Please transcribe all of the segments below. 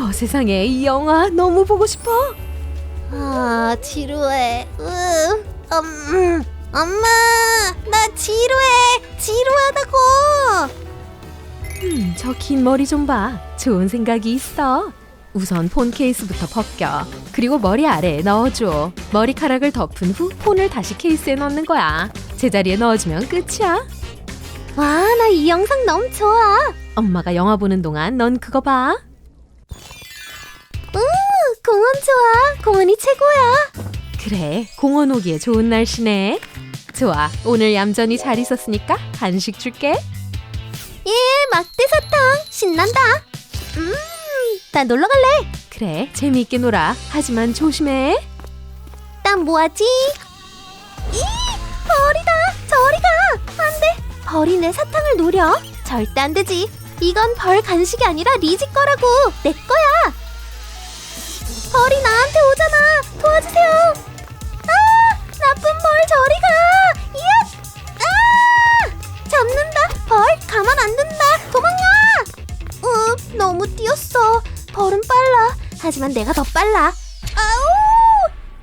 어, 세상에 이 영화 너무 보고 싶어. 아 지루해. 으, 음, 엄마 나 지루해. 지루하다고. 음, 저 긴 머리 좀 봐. 좋은 생각이 있어. 우선 폰 케이스부터 벗겨. 그리고 머리 아래에 넣어줘. 머리카락을 덮은 후 폰을 다시 케이스에 넣는 거야. 제자리에 넣어주면 끝이야. 와 나 이 영상 너무 좋아. 엄마가 영화 보는 동안 넌 그거 봐. 공원 좋아. 공원이 최고야. 그래, 공원 오기에 좋은 날씨네. 좋아, 오늘 얌전히 잘 있었으니까 간식 줄게. 예 막대 사탕 신난다. 음, 나 놀러 갈래. 그래, 재미있게 놀아. 하지만 조심해. 난 뭐하지? 이 벌이다. 저리 가. 안 돼. 벌이 내 사탕을 노려. 절대 안 되지. 이건 벌 간식이 아니라 리지 거라고. 내 거야. 벌이 나한테 오잖아. 도와주세요. 아, 나쁜 벌 저리 가. 이야. 아! 잡는다. 벌 가만 안 둔다. 도망가. 읍, 너무 뛰었어. 벌은 빨라. 하지만 내가 더 빨라. 아우!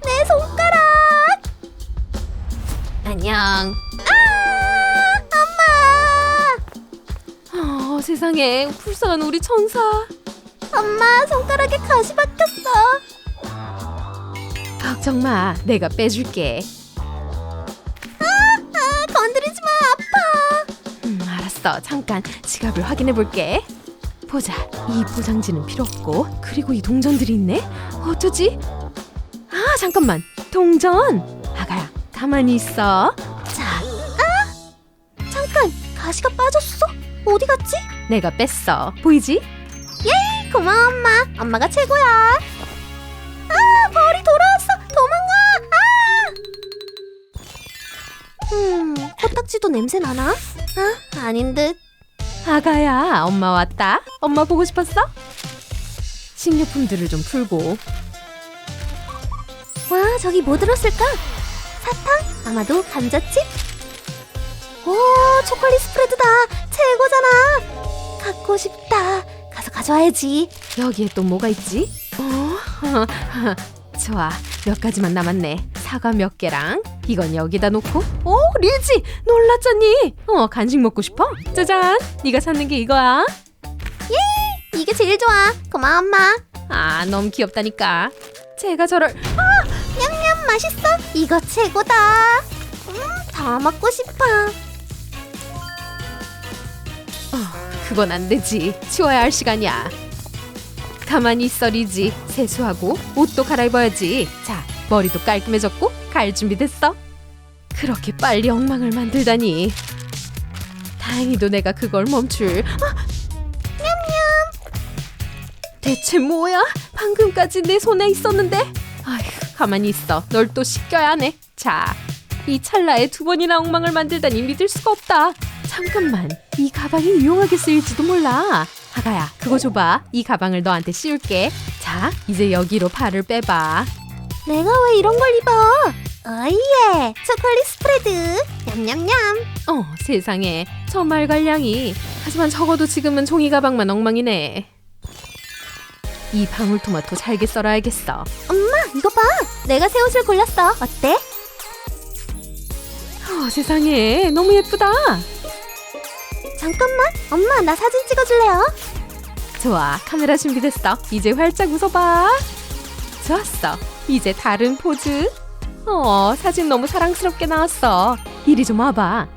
내 손가락. 안녕. 아! 엄마! 어, 세상에 불쌍한 우리 천사. 엄마 손가락에 가시 박혔어. 걱정 마, 내가 빼줄게. 아, 건드리지 마. 아파. 음, 알았어. 잠깐 지갑을 확인해 볼게. 보자. 이 포장지는 필요 없고, 그리고 이 동전들이 있네. 어쩌지? 아, 잠깐만. 동전. 아가야, 가만히 있어. 자. 아! 잠깐. 가시가 빠졌어. 어디 갔지? 내가 뺐어. 보이지? 고마워, 엄마. 엄마가 최고야. 아, 벌이 돌아왔어. 도망가. 아! 음, 코딱지도 냄새 나나? 아, 아닌 듯. 아가야, 엄마 왔다. 엄마 보고 싶었어? 식료품들을 좀 풀고. 와, 저기 뭐 들었을까? 사탕? 아마도 감자칩? 오, 초콜릿 스프레드다. 최고잖아. 갖고 싶다. 가져와야지. 여기에 또 뭐가 있지? 어? 좋아, 몇 가지만 남았네. 사과 몇 개랑 이건 여기다 놓고. 오, 리지, 놀랐잖니? 어, 간식 먹고 싶어? 짜잔, 네가 찾는 게 이거야. 이게 제일 좋아. 고마워, 엄마. 아, 너무 귀엽다니까. 제가 저를 냠냠 맛있어. 이거 최고다. 음, 더 먹고 싶어. 그건 안 되지. 치워야 할 시간이야. 가만히 있어, 리지. 세수하고 옷도 갈아입어야지. 자, 머리도 깔끔해졌고 갈 준비 됐어. 그렇게 빨리 엉망을 만들다니. 다행히도 내가 그걸 멈출. 아! 냠냠. 대체 뭐야? 방금까지 내 손에 있었는데. 아휴, 가만히 있어. 널또 씻겨야 하네. 자, 이 찰나에 두 번이나 엉망을 만들다니 믿을 수가 없다. 잠깐만, 이 가방이 유용하게 쓰일지도 몰라. 하가야, 그거 줘봐. 이 가방을 너한테 씌울게. 자, 이제 여기로 발을 빼봐. 내가 왜 이런 걸 입어? 어이예. 초콜릿 스프레드. 냠냠냠. 어, 세상에. 저 말갈량이. 하지만 적어도 지금은 종이 가방만 엉망이네. 이 방울토마토 잘게 썰어야겠어. 엄마, 이거 봐. 내가 새 옷을 골랐어. 어때? 어, 세상에. 너무 예쁘다. 잠깐만. 엄마, 나 사진 찍어줄래요? 좋아, 카메라 준비됐어. 이제 활짝 웃어봐. 좋았어. 이제 다른 포즈. 어, 사진 너무 사랑스럽게 나왔어. 이리 좀 와봐.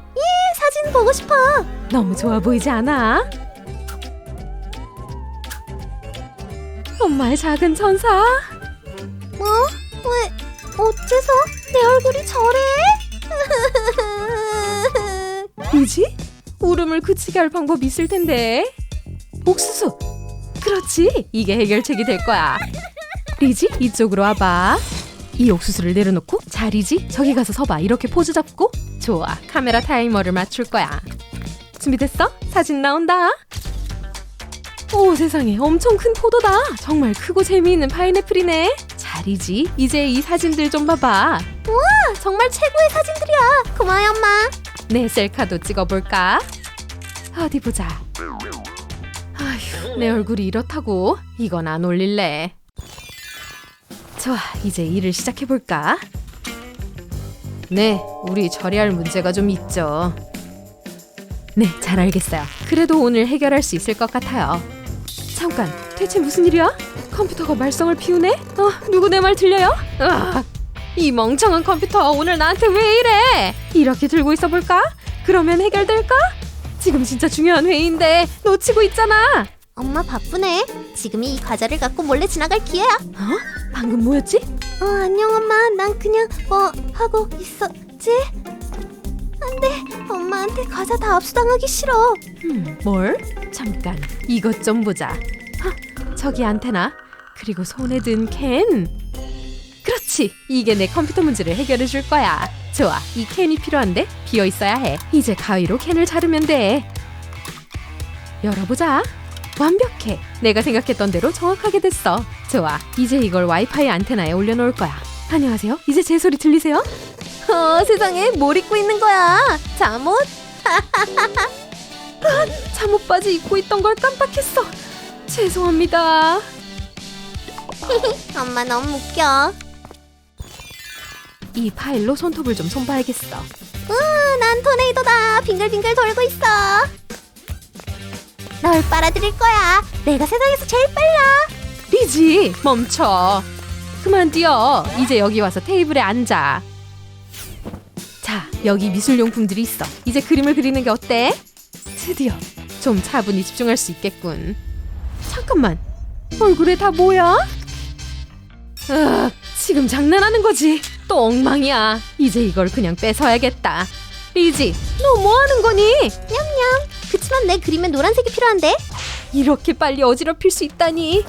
사진 보고 싶어. 너무 좋아 보이지 않아? 엄마의 작은 천사. 뭐? 왜? 어째서 내 얼굴이 저래? 뭐지? 울음을 그치게 할 방법 있을 텐데. 옥수수. 그렇지. 이게 해결책이 될 거야. 리지, 이쪽으로 와봐. 이 옥수수를 내려놓고 자 리지 저기 가서 서봐 이렇게 포즈 잡고 좋아 카메라 타이머를 맞출 거야 준비됐어? 사진 나온다 오 세상에 엄청 큰 포도다 정말 크고 재미있는 파인애플이네 자 리지 이제 이 사진들 좀 봐봐 정말 최고의 사진들이야. 고마워요, 엄마. 내 셀카도 찍어볼까? 어디 보자. 아휴, 내 얼굴이 이렇다고? 이건 안 올릴래. 좋아, 이제 일을 시작해 볼까? 네, 우리 처리할 문제가 좀 있죠. 네, 잘 알겠어요. 그래도 오늘 해결할 수 있을 것 같아요. 잠깐, 대체 무슨 일이야? 컴퓨터가 말썽을 피우네? 어, 누구 내 말 들려요? 아, 이 멍청한 컴퓨터 오늘 나한테 왜 이래? 이렇게 들고 있어 볼까? 그러면 해결될까? 지금 진짜 중요한 회의인데 놓치고 있잖아. 엄마 바쁘네. 지금이 이 과자를 갖고 몰래 지나갈 기회야. 어? 방금 뭐였지? 어, 안녕 엄마. 난 그냥 뭐 하고 있었지? 안 돼. 엄마한테 과자 다 압수당하기 싫어. 음, 뭘? 잠깐 이것 좀 보자. 하, 저기 안테나 그리고 손에 든 캔. 그렇지. 이게 내 컴퓨터 문제를 해결해 줄 거야. 좋아. 이 캔이 필요한데 비어 있어야 해. 이제 가위로 캔을 자르면 돼. 열어보자. 완벽해. 내가 생각했던 대로 정확하게 됐어. 좋아. 이제 이걸 와이파이 안테나에 올려놓을 거야. 안녕하세요. 이제 제 소리 들리세요? 어, 세상에 뭘 입고 있는 거야? 잠옷? 잠옷 바지 입고 있던 걸 깜빡했어. 죄송합니다. 엄마 너무 웃겨. 이 파일로 손톱을 좀 손봐야겠어. 으, 난 토네이도다. 빙글빙글 돌고 있어. 널 빨아들일 거야. 내가 세상에서 제일 빨라. 리지, 멈춰. 그만 뛰어. 이제 여기 와서 테이블에 앉아. 자, 여기 미술용품들이 있어. 이제 그림을 그리는 게 어때? 드디어 좀 차분히 집중할 수 있겠군. 잠깐만. 얼굴에 다 뭐야? 으, 지금 장난하는 거지. 또 엉망이야. 이제 이걸 그냥 뺏어야겠다. 리지, 너 뭐 하는 거니? 냠냠. 그치만 내 그림에 노란색이 필요한데. 이렇게 빨리 어지럽힐 수 있다니.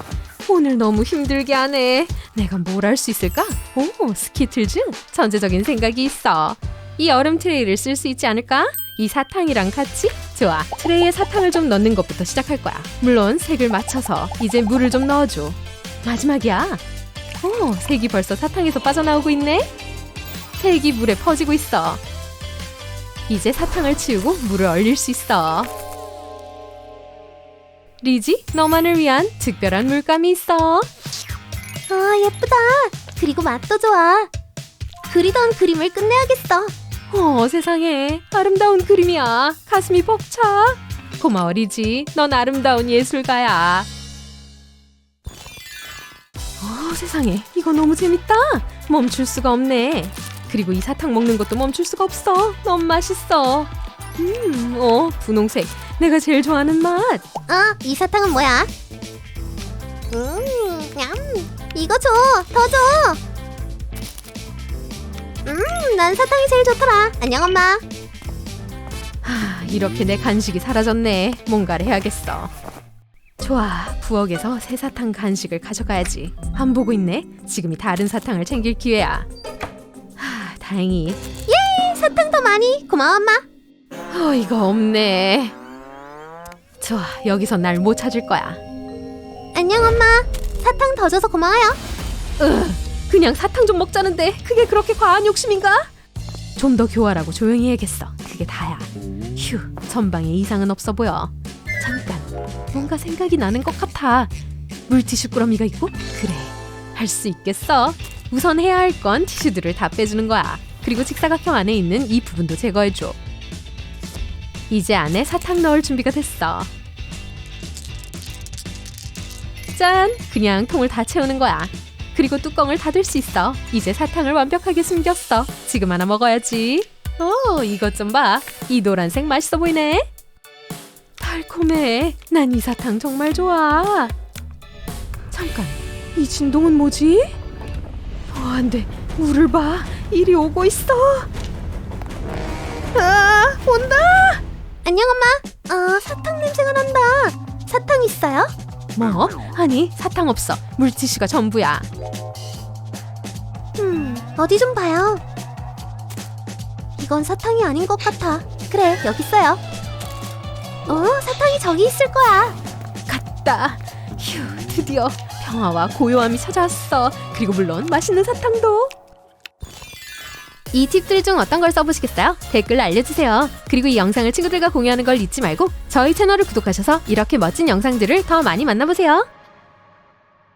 오늘 너무 힘들게 하네. 내가 뭘 할 수 있을까? 오, 스키틀즈? 전제적인 생각이 있어. 이 얼음 트레이를 쓸 수 있지 않을까? 이 사탕이랑 같이? 좋아. 트레이에 사탕을 좀 넣는 것부터 시작할 거야. 물론 색을 맞춰서 이제 물을 좀 넣어줘. 마지막이야. 오, 색이 벌써 사탕에서 빠져나오고 있네. 색이 물에 퍼지고 있어. 이제 사탕을 치우고 물을 얼릴 수 있어. 리지, 너만을 위한 특별한 물감이 있어. 아, 예쁘다. 그리고 맛도 좋아. 그리던 그림을 끝내야겠어. 어, 세상에 아름다운 그림이야. 가슴이 벅차. 고마워, 리지. 넌 아름다운 예술가야. 어, 세상에 이거 너무 재밌다. 멈출 수가 없네. 그리고 이 사탕 먹는 것도 멈출 수가 없어. 너무 맛있어. 음, 어, 분홍색. 내가 제일 좋아하는 맛. 어, 이 사탕은 뭐야? 음, 냠. 이거 줘. 더 줘. 음, 난 사탕이 제일 좋더라. 안녕, 엄마. 하, 이렇게 내 간식이 사라졌네. 뭔가를 해야겠어. 좋아, 부엌에서 새 사탕 간식을 가져가야지. 안 보고 있네. 지금이 다른 사탕을 챙길 기회야. 하, 다행히 예, 사탕 더 많이. 고마워, 엄마. 어이가 없네. 좋아, 여기서 날 못 찾을 거야. 안녕, 엄마. 사탕 더 줘서 고마워요. 으, 그냥 사탕 좀 먹자는데 그게 그렇게 과한 욕심인가? 좀 더 교활하고 조용히 해야겠어. 그게 다야. 휴, 전방에 이상은 없어 보여. 뭔가 생각이 나는 것 같아. 물티슈 꾸러미가 있고? 그래, 할 수 있겠어. 우선 해야 할 건 티슈들을 다 빼주는 거야. 그리고 직사각형 안에 있는 이 부분도 제거해줘. 이제 안에 사탕 넣을 준비가 됐어. 짠! 그냥 통을 다 채우는 거야. 그리고 뚜껑을 닫을 수 있어. 이제 사탕을 완벽하게 숨겼어. 지금 하나 먹어야지. 오, 이것 좀 봐. 이 노란색 맛있어 보이네. 달콤해. 난 이 사탕 정말 좋아. 잠깐, 이 진동은 뭐지? 어, 안 돼. 물을 봐. 이리 오고 있어. 아, 온다. 안녕, 엄마. 아, 사탕 냄새가 난다. 사탕 있어요? 뭐? 아니, 사탕 없어. 물티슈가 전부야. 음, 어디 좀 봐요. 이건 사탕이 아닌 것 같아. 그래, 여기 있어요. 어, 사탕이 저기 있을 거야. 갔다. 휴, 드디어 평화와 고요함이 찾아왔어. 그리고 물론 맛있는 사탕도. 이 팁들 중 어떤 걸 써보시겠어요? 댓글로 알려주세요. 그리고 이 영상을 친구들과 공유하는 걸 잊지 말고 저희 채널을 구독하셔서 이렇게 멋진 영상들을 더 많이 만나보세요.